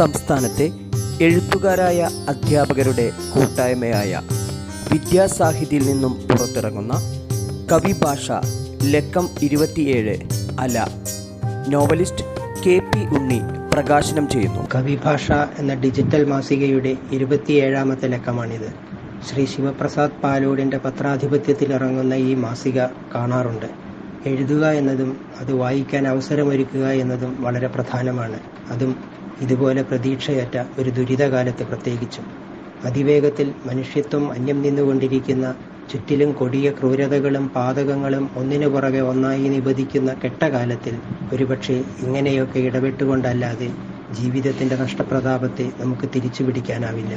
സംസ്ഥാനത്തെ എഴുത്തുകാരായ അധ്യാപകരുടെ കൂട്ടായ്മയായ വിദ്യാസാഹിതിയിൽ നിന്നും പുറത്തിറങ്ങുന്ന കവിഭാഷ ലക്കം ഇരുപത്തിയേഴ് അല നോവലിസ്റ്റ് കെ പി ഉണ്ണി പ്രകാശനം ചെയ്യുന്നു. കവിഭാഷ എന്ന ഡിജിറ്റൽ മാസികയുടെ ഇരുപത്തിയേഴാമത്തെ ലക്കമാണിത്. ശ്രീ ശിവപ്രസാദ് പാലോടിന്റെ പത്രാധിപത്യത്തിൽ ഇറങ്ങുന്ന ഈ മാസിക കാണാറുണ്ട്. എഴുതുക എന്നതും അത് വായിക്കാൻ അവസരമൊരുക്കുക എന്നതും വളരെ പ്രധാനമാണ്. അതും ഇതുപോലെ പ്രതീക്ഷയറ്റ ഒരു ദുരിതകാലത്ത് പ്രത്യേകിച്ചും. അതിവേഗത്തിൽ മനുഷ്യത്വം അന്യം നിന്നുകൊണ്ടിരിക്കുന്ന ചുറ്റിലും കൊടിയ ക്രൂരതകളും പാതകങ്ങളും ഒന്നിനു പുറകെ ഒന്നായി നിബദിക്കുന്ന കെട്ടകാലത്തിൽ ഒരുപക്ഷെ ഇങ്ങനെയൊക്കെ ഇടപെട്ടുകൊണ്ടല്ലാതെ ജീവിതത്തിന്റെ നഷ്ടപ്രതാപത്തെ നമുക്ക് തിരിച്ചു പിടിക്കാനാവില്ല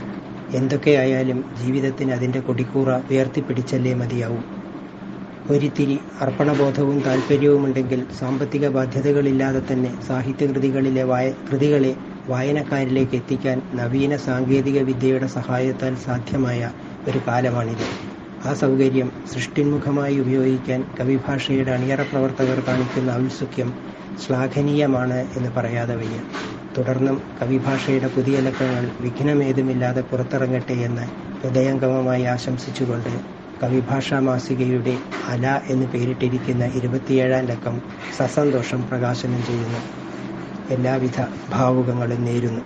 എന്തൊക്കെയായാലും ജീവിതത്തിന് അതിന്റെ കൊടിക്കൂറ ഉയർത്തിപ്പിടിച്ചല്ലേ മതിയാവും. ഒരിത്തിരി അർപ്പണബോധവും താല്പര്യവുമുണ്ടെങ്കിൽ സാമ്പത്തിക ബാധ്യതകളില്ലാതെ തന്നെ സാഹിത്യകൃതികളിലെ വായ കൃതികളെ വായനക്കാരിലേക്ക് എത്തിക്കാൻ നവീന സാങ്കേതിക വിദ്യയുടെ സഹായത്താൽ സാധ്യമായ ഒരു കാലമാണിത്. ആ സൗകര്യം സൃഷ്ടിന്മുഖമായി ഉപയോഗിക്കാൻ കവിഭാഷയുടെ അണിയറ പ്രവർത്തകർ കാണിക്കുന്ന ഔത്സുക്യം ശ്ലാഘനീയമാണ് എന്ന് പറയാതെ വയ്യ. തുടർന്നും കവിഭാഷയുടെ പുതിയ ലക്കങ്ങൾ വിഘ്നമേതുമില്ലാതെ പുറത്തിറങ്ങട്ടെ എന്ന് ഹൃദയംഗമമായി ആശംസിച്ചുകൊണ്ട് കവിഭാഷാ മാസികയുടെ അല എന്ന് പേരിട്ടിരിക്കുന്ന ഇരുപത്തിയേഴാം ലക്കം സസന്തോഷം പ്രകാശനം ചെയ്യുന്നു. എല്ലാവിധ ഭാവുകങ്ങളും നേരുന്നു.